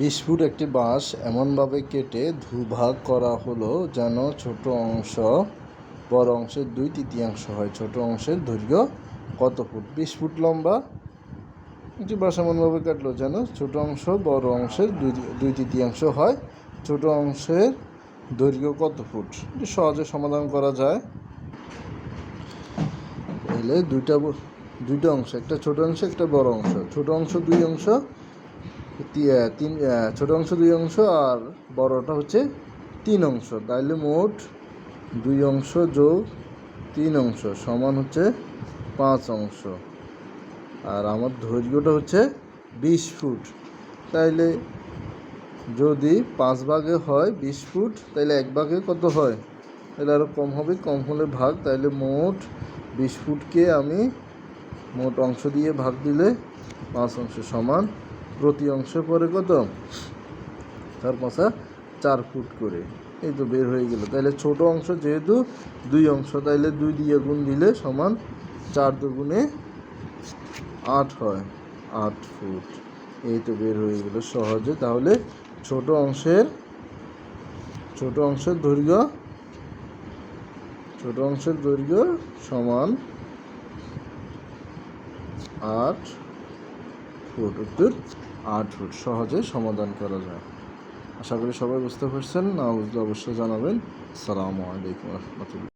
বিশ একটি বাঁশ এমনভাবে কেটে দুভাগ করা হলো যেন ছোট অংশ বড় অংশের দুই তৃতীয়াংশ হয়। ছোট অংশের দৈর্ঘ্য কত ফুট? বিশ ফুট লম্বা। একটি বাঁশ এমনভাবে কাটলো যেন ছোট অংশ বড় অংশের দুই দুই তৃতীয়াংশ হয়। ছোট অংশের দৈর্ঘ্য কত ফুট? এটি সহজে সমাধান করা যায়। এলে দুইটা দুইটা অংশ, একটা ছোট অংশ, একটা বড় অংশ। ছোট অংশ দুই অংশ তিন ছোট অংশ, দুই অংশ আর বড়টা হচ্ছে তিন অংশ। তাইলে মোট দুই অংশ যোগ তিন অংশ সমান হচ্ছে পাঁচ অংশ। আর আমার দৈর্ঘ্যটা হচ্ছে বিশ ফুট। তাইলে যদি পাঁচ ভাগে হয় বিশ ফুট, তাইলে এক ভাগে কত হয়? তাহলে আরও কম হবে, কম হলে ভাগ। তাইলে মোট বিশ ফুটকে আমি মোট অংশ দিয়ে ভাগ দিলে পাঁচ অংশ সমান প্রতি অংশ পরে কত? চার পাঁচা চার ফুট করে। এই তো বের হয়ে গেল। তাহলে ছোট অংশ যেহেতু, দুই অংশ, তাইলে দুই দিয়ে গুণ দিলে সমান চার দুগুণে আট হয়। আট ফুট। এই তো বের হয়ে গেল সহজে। তাহলে ছোট অংশের ছোট অংশের দৈর্ঘ্য, ছোট অংশের দৈর্ঘ্য সমান আট ফুট উত্তর আট ফুট সহজে সমাধান করা যায়। আশা করি সবাই বুঝতে পারছেন। না বুঝলে অবশ্যই জানাবেন। সালামু আলাইকুম রহমতুল্লাহ।